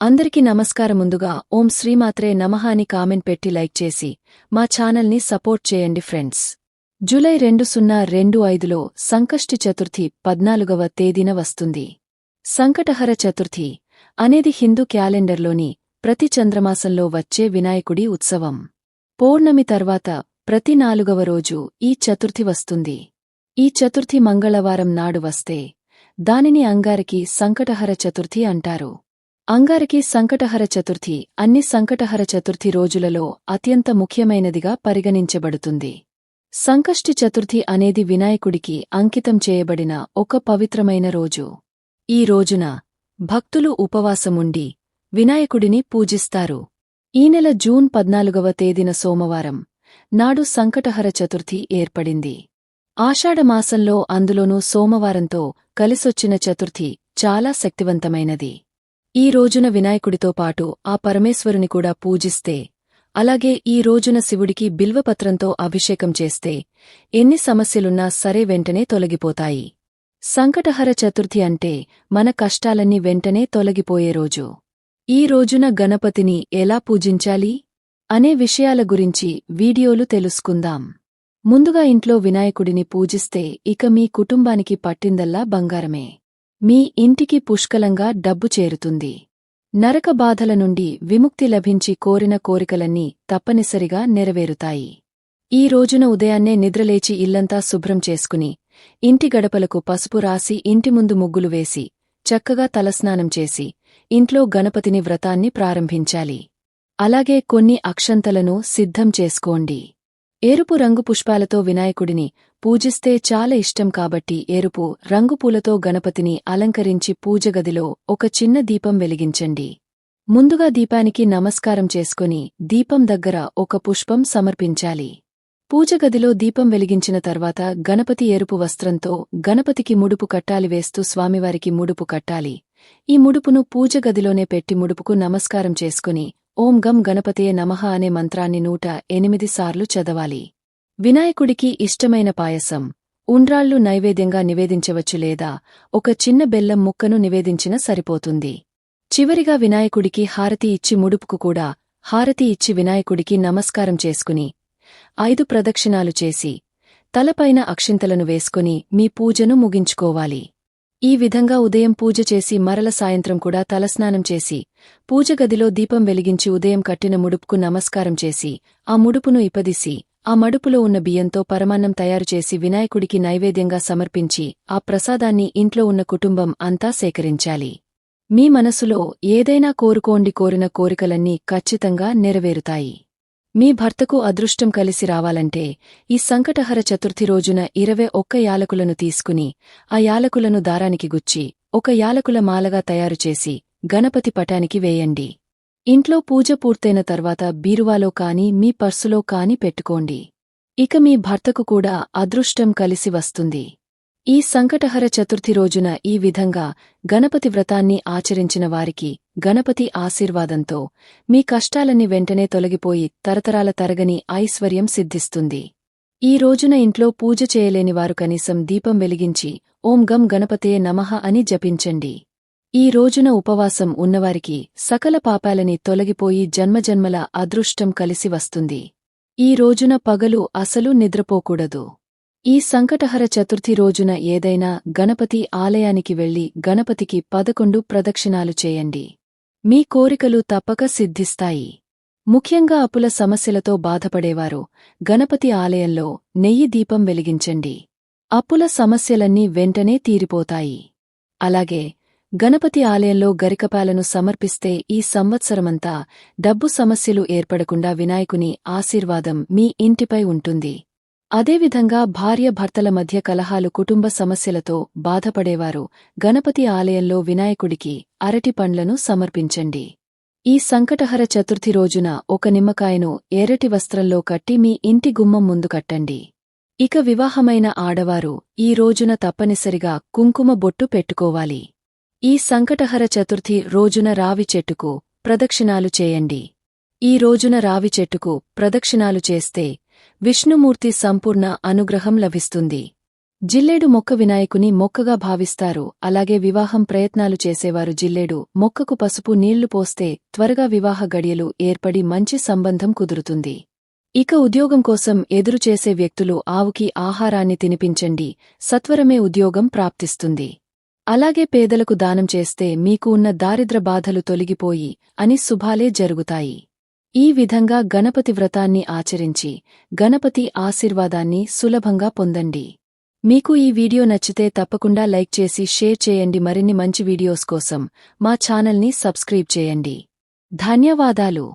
అందరికీ నమస్కారం ముందుగా ఓం శ్రీమాత్రే నమః అని కామెంట్ పెట్టి లైక్ చేసి మా ఛానల్ని సపోర్ట్ చేయండి ఫ్రెండ్స్. జూలై రెండు సున్నా రెండు ఐదులో సంకష్టి చతుర్థి పద్నాలుగవ తేదీన వస్తుంది. సంకటహర చతుర్థి అనేది హిందూ క్యాలెండర్లోని ప్రతి చంద్రమాసంలో వచ్చే వినాయకుడి ఉత్సవం. పౌర్ణమి తర్వాత ప్రతి నాలుగవ రోజు ఈ చతుర్థి వస్తుంది. ఈ చతుర్థి మంగళవారం నాడు వస్తే దానిని అంగారికి సంకటహర చతుర్థి అంటారు. అంగారకి సంకటహర చతుర్థి అన్ని సంకటహర చతుర్థి రోజులలో అత్యంత ముఖ్యమైనదిగా పరిగణించబడుతుంది. సంకష్టి చతుర్థి అనేది వినాయకుడికి అంకితం చేయబడిన ఒక పవిత్రమైన రోజు. ఈ రోజున భక్తులు ఉపవాసముండి వినాయకుడిని పూజిస్తారు. ఈ నెల జూన్ పద్నాలుగవ తేదీన సోమవారం నాడు సంకటహర చతుర్థి ఏర్పడింది. ఆషాఢమాసంలో అందులోనూ సోమవారంతో కలిసొచ్చిన చతుర్థి చాలా శక్తివంతమైనది. ఈ రోజున వినాయకుడితో పాటు ఆ పరమేశ్వరుని కూడా పూజిస్తే అలాగే ఈ రోజున శివుడికి బిల్వపత్రంతో అభిషేకం చేస్తే ఎన్ని సమస్యలున్నా సరే వెంటనే తొలగిపోతాయి. సంకటహర చతుర్థి అంటే మన కష్టాలన్నీ వెంటనే తొలగిపోయే రోజు. ఈ రోజున గణపతిని ఎలా పూజించాలి? అనే విషయాల గురించి వీడియోలు తెలుసుకుందాం. ముందుగా ఇంట్లో వినాయకుడిని పూజిస్తే ఇక మీ కుటుంబానికి పట్టిందల్లా బంగారమే. మీ ఇంటికి పుష్కలంగా డబ్బు చేరుతుంది. నరక బాధల నుండి విముక్తి లభించి కోరిన కోరికలన్నీ తప్పనిసరిగా నెరవేరుతాయి. ఈ రోజున ఉదయాన్నే నిద్రలేచి ఇల్లంతా శుభ్రం చేసుకుని ఇంటి గడపలకు పసుపు రాసి ఇంటి ముందు ముగ్గులు వేసి చక్కగా తలస్నానం చేసి ఇంట్లో గణపతిని వ్రతాన్ని ప్రారంభించాలి. అలాగే కొన్ని అక్షంతలను సిద్ధం చేసుకోండి. ఎరుపు రంగు పుష్పాలతో వినాయకుడిని పూజిస్తే చాలా ఇష్టం కాబట్టి ఎరుపు రంగు పూలతో గణపతిని అలంకరించి పూజగదిలో ఒక చిన్న దీపం వెలిగించండి. ముందుగా దీపానికి నమస్కారం చేసుకుని దీపం దగ్గర ఒక పుష్పం సమర్పించాలి. పూజగదిలో దీపం వెలిగించిన తర్వాత గణపతి ఎరుపు వస్త్రంతో గణపతికి ముడుపు కట్టాలి వేస్తూ స్వామివారికి ముడుపు కట్టాలి. ఈ ముడుపును పూజగదిలోనే పెట్టి ముడుపుకు నమస్కారం చేసుకుని ఓం గం గణపతియే నమః అనే మంత్రాన్ని నూట ఎనిమిది సార్లు చదవాలి. వినాయకుడికి ఇష్టమైన పాయసం. ఉండ్రాళ్ళు నైవేద్యంగా నివేదించవచ్చు లేదా ఒక చిన్న బెల్లం ముక్కను నివేదించిన సరిపోతుంది. చివరిగా వినాయకుడికి హారతి ఇచ్చి ముడుపుకు కూడా హారతి ఇచ్చి వినాయకుడికి నమస్కారం చేసుకుని ఐదు ప్రదక్షిణాలు చేసి తలపైన అక్షింతలను వేసుకుని మీ పూజను ముగించుకోవాలి. ఈ విధంగా ఉదయం పూజ చేసి మరల సాయంత్రం కూడా తలస్నానం చేసి పూజగదిలో దీపం వెలిగించి ఉదయం కట్టిన ముడుపుకు నమస్కారం చేసి ఆ ముడుపును ఇపదిసి ఆ మడుపులో ఉన్న బియ్యంతో పరమాన్నం తయారుచేసి వినాయకుడికి నైవేద్యంగా సమర్పించి ఆ ప్రసాదాన్ని ఇంట్లో ఉన్న కుటుంబం అంతా సేకరించాలి. మీ మనసులో ఏదైనా కోరుకోండి కోరిన కోరికలన్నీ ఖచ్చితంగా నెరవేరుతాయి. మీ భర్తకు అదృష్టం కలిసి రావాలంటే ఈ సంకటహర చతుర్థి రోజున ఇరవై ఒక్క యాలకులను తీసుకుని ఆ యాలకులను దారానికి గుచ్చి ఒక యాలకుల మాలగా తయారుచేసి గణపతి పటానికి వేయండి. ఇంట్లో పూజ పూర్తయిన తర్వాత బీరువాలో కాని మీ పర్సులో కాని పెట్టుకోండి. ఇక మీ భర్తకు కూడా అదృష్టం కలిసి వస్తుంది. ఈ సంకటహర చతుర్థి రోజున ఈ విధంగా గణపతి వ్రతాన్ని ఆచరించిన వారికి గణపతి ఆశీర్వాదంతో మీ కష్టాలన్నీ వెంటనే తొలగిపోయి తరతరాల తరగని ఐశ్వర్యం సిద్ధిస్తుంది. ఈ రోజున ఇంట్లో పూజ చేయలేనివారు కనీసం దీపం వెలిగించి ఓం గం గణపతే నమః అని జపించండి. ఈ రోజున ఉపవాసం ఉన్నవారికి సకల పాపాలని తొలగిపోయి జన్మజన్మల అదృష్టం కలిసి వస్తుంది. ఈ రోజున పగలు అసలు నిద్రపోకూడదు. ఈ సంకటహర చతుర్థి రోజున ఏదైనా గణపతి ఆలయానికి వెళ్ళి గణపతికి పదకొండు ప్రదక్షిణాలు చేయండి. మీ కోరికలు తప్పక సిద్ధిస్తాయి. ముఖ్యంగా అప్పుల సమస్యలతో బాధపడేవారు గణపతి ఆలయంలో నెయ్యి దీపం వెలిగించండి. అప్పుల సమస్యలన్నీ వెంటనే తీరిపోతాయి. అలాగే గణపతి ఆలయంలో గరికపాలను సమర్పిస్తే ఈ సంవత్సరమంతా డబ్బు సమస్యలు ఏర్పడకుండా వినాయకుని ఆశీర్వాదం మీ ఇంటిపై ఉంటుంది. అదేవిధంగా భార్య భర్తల మధ్య కలహాలు కుటుంబ సమస్యలతో బాధపడేవారు గణపతి ఆలయంలో వినాయకుడికి అరటి పండ్లను సమర్పించండి. ఈ సంకటహర చతుర్థి రోజున ఒక నిమ్మకాయను ఎర్రటి వస్త్రంలో కట్టి మీ ఇంటి గుమ్మం ముందు కట్టండి. ఇక వివాహమైన ఆడవారు ఈ రోజున తప్పనిసరిగా కుంకుమ బొట్టు పెట్టుకోవాలి. ఈ సంకటహర చతుర్థి రోజున రావి చెట్టుకు ప్రదక్షిణాలు చేయండి. ఈ రోజున రావి చెట్టుకు ప్రదక్షిణాలు చేస్తే విష్ణుమూర్తి సంపూర్ణ అనుగ్రహం లభిస్తుంది. జిల్లేడు మొక్క వినాయకుని మొక్కగా భావిస్తారు. అలాగే వివాహం ప్రయత్నాలు చేసేవారు జిల్లేడు మొక్కకు పసుపు నీళ్ళు పోస్తే త్వరగా వివాహ గడియలు ఏర్పడి మంచి సంబంధం కుదురుతుంది. ఇక ఉద్యోగం కోసం ఎదురుచేసే వ్యక్తులు ఆవుకి ఆహారాన్ని తినిపించండి. సత్వరమే ఉద్యోగం ప్రాప్తిస్తుంది. అలాగే పేదలకు దానం చేస్తే మీకు ఉన్న దారిద్ర బాధలు తొలగిపోయి అని శుభాలే జరుగుతాయి. ఈ విధంగా గణపతి వ్రతాన్ని ఆచరించి గణపతి ఆశీర్వాదాన్ని సులభంగా పొందండి. మీకు ఈ వీడియో నచ్చితే తప్పకుండా లైక్ చేసి షేర్ చేయండి. మరిన్ని మంచి వీడియోస్ కోసం మా ఛానల్ని సబ్స్క్రైబ్ చేయండి. ధన్యవాదాలు.